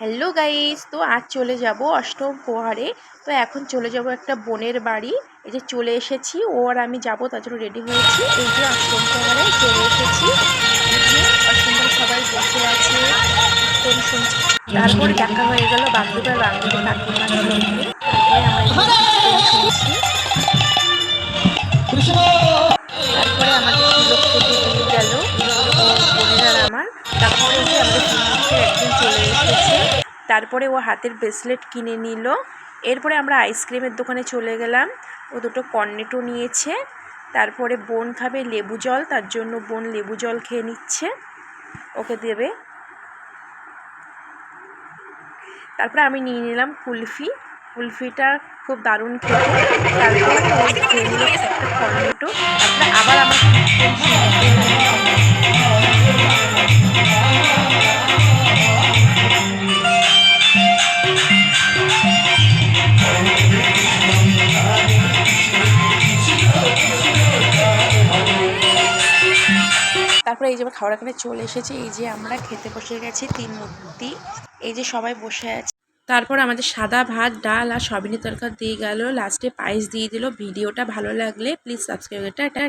Hello guys, তো আজ চলে যাব অষ্টম পোহারে তো এখন চলে যাব একটা বোনের বাড়ি। এই যে চলে এসেছি, ও আর আমি যাব, তার জন্য রেডি হয়েছি। এই যে অষ্টম প্রহারে চলে এসেছি। অষ্টম সবাই বসে আছে। তারপর দেখা হয়ে গেল বান্ধবী বান্ধবী কাকিমার তারপরে ও হাতের ব্রেসলেট কিনে নিল। এরপরে আমরা আইসক্রিমের দোকানে চলে গেলাম। ও দুটো কর্নেটো নিয়েছে। তারপরে বোন খাবে লেবু জল, তার জন্য বোন লেবু জল খেয়ে নিচ্ছে। ওকে দেবে। তারপরে আমি নিয়ে নিলাম কুলফি। কুলফিটা খুব দারুণ খেতে। তারপরে খেয়ে আবার আমার তারপরে এই যে আমার খাওয়ার এখানে চলে এসেছে, এই যে আমরা খেতে বসে গেছি তিন মূর্তি এই যে সবাই বসে আছে। তারপর আমাদের সাদা ভাত, ডাল আর সবিনী তরকার দিয়ে গেল। লাস্টে পায়েস দিয়ে দিল। ভিডিওটা ভালো লাগলে প্লিজ সাবস্ক্রাইব টাটা